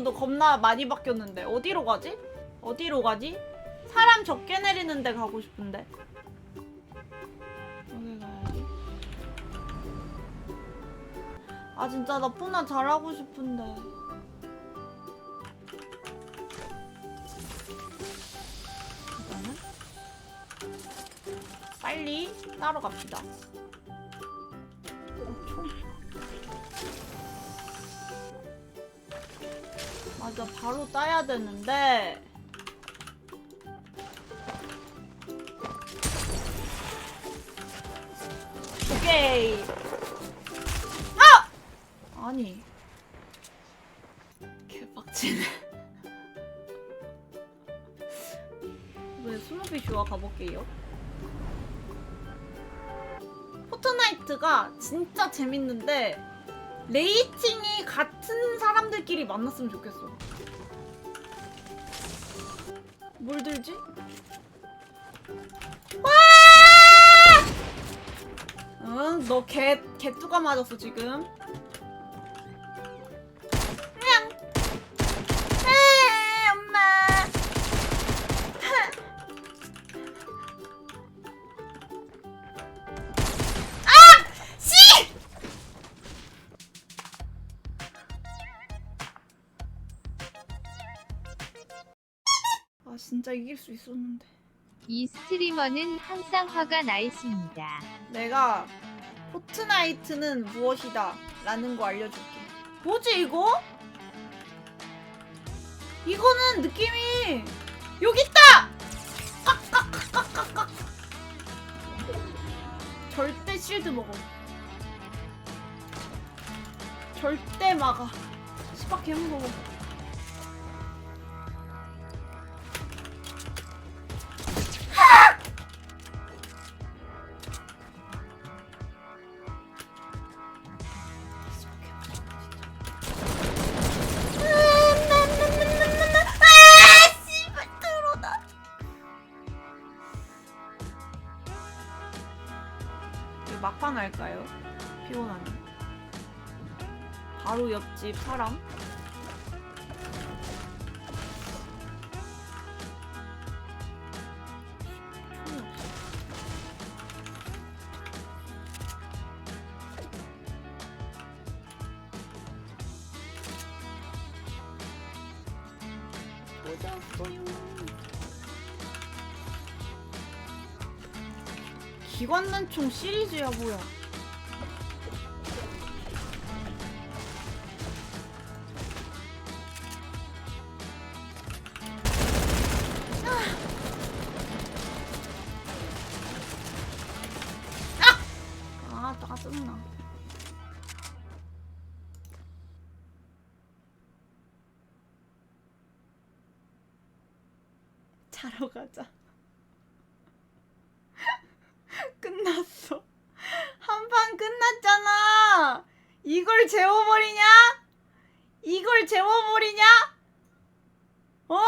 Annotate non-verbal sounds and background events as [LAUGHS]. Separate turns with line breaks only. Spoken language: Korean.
맵도 겁나 많이 바뀌었는데. 어디로 가지? 어디로 가지? 사람 적게 내리는 데 가고 싶은데. 여기 가야지? 아 진짜 나 푸나 잘하고 싶은데. 빨리 따러 갑시다 맞아 바로 따야 되는데. 오케이. 아! 아니. 개빡치네. [LAUGHS] 왜 스노비 슈와 가볼게요? 포트나이트가 진짜 재밌는데 레이팅이 같은 사람들끼리 만났으면 좋겠어. 뭘 들지? 와! 응, 너 개, 개뚜가 맞았어, 지금. 아, 진짜 이길 수 있었는데.
이 스트리머는 항상 화가 나 있습니다.
내가 포트나이트는 무엇이다 라는 거 알려줄게 뭐지 이거? 이거는 느낌이 여기 있다! 깍깍깍깍깍깍 절대 실드 먹어 절대 막아 시박 개무서워 막판 할까요? 피곤하네. 바로 옆집 사람. 꽂았어요. 기관단총 시리즈야 뭐야? 아, 아. 자러 가자. 끝났어. [LAUGHS] 한 판 끝났잖아. 이걸 재워버리냐? 이걸 재워버리냐? 어?